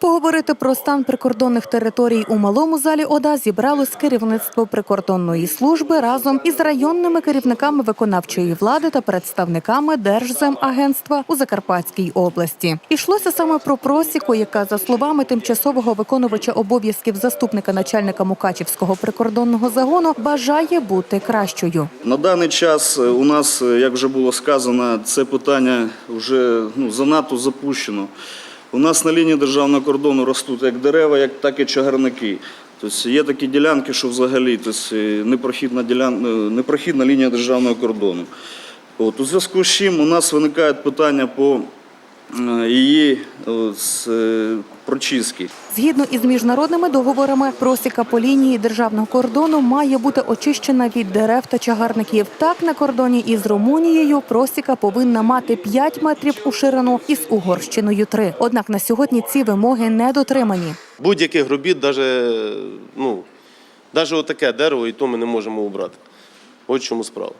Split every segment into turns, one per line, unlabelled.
Поговорити про стан прикордонних територій у малому залі ОДА зібралось керівництво прикордонної служби разом із районними керівниками виконавчої влади та представниками Держземагентства у Закарпатській області. Ішлося саме про просіку, яка за словами тимчасового виконувача обов'язків заступника начальника Мукачівського прикордонного загону бажає бути кращою.
На даний час е, у нас, е, як вже було сказано, це питання вже ну, занадто запущено. У нас на лінії державного кордону ростуть як дерева, так і чагарники. Тобто є такі ділянки, що взагалі тобто, непрохідна, ділян... е, непрохідна лінія державного кордону. От, у зв'язку з чим у нас виникають питання по її з, е, прочистки.
Згідно із міжнародними договорами, просіка по лінії державного кордону має бути очищена від дерев та чагарників. Так, на кордоні із Румунією просіка повинна мати 5 метрів у ширину із Угорщиною 3. Однак на сьогодні ці вимоги не дотримані.
Будь-яких робіт, навіть, ну, навіть отаке дерево, і то ми не можемо убрати. От чому справа.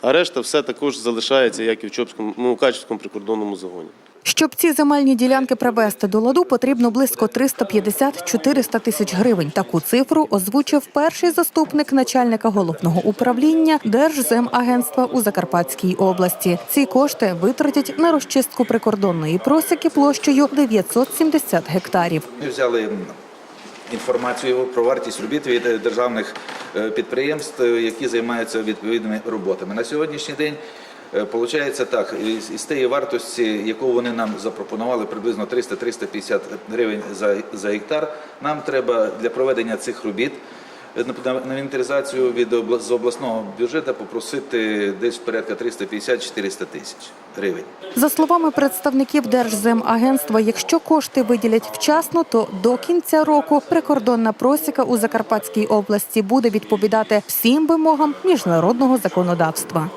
А решта все також залишається, як і в Чопському, ну, Качівському прикордонному загоні.
Щоб ці земельні ділянки привести до ладу, потрібно близько 350-400 тисяч гривень. Таку цифру озвучив перший заступник начальника головного управління Держземагентства у Закарпатській області. Ці кошти витратять на розчистку прикордонної просіки площею 970 гектарів.
Ми взяли інформацію про вартість робіт від е, державних е, підприємств, е, які займаються відповідними роботами. На сьогоднішній день Получається так, із, тієї вартості, яку вони нам запропонували, приблизно 300-350 гривень за, за гектар, нам треба для проведення цих робіт на інвентаризацію від обла- з обласного бюджету попросити десь порядка 350-400 тисяч гривень.
За словами представників Держземагентства, якщо кошти виділять вчасно, то до кінця року прикордонна просіка у Закарпатській області буде відповідати всім вимогам міжнародного законодавства.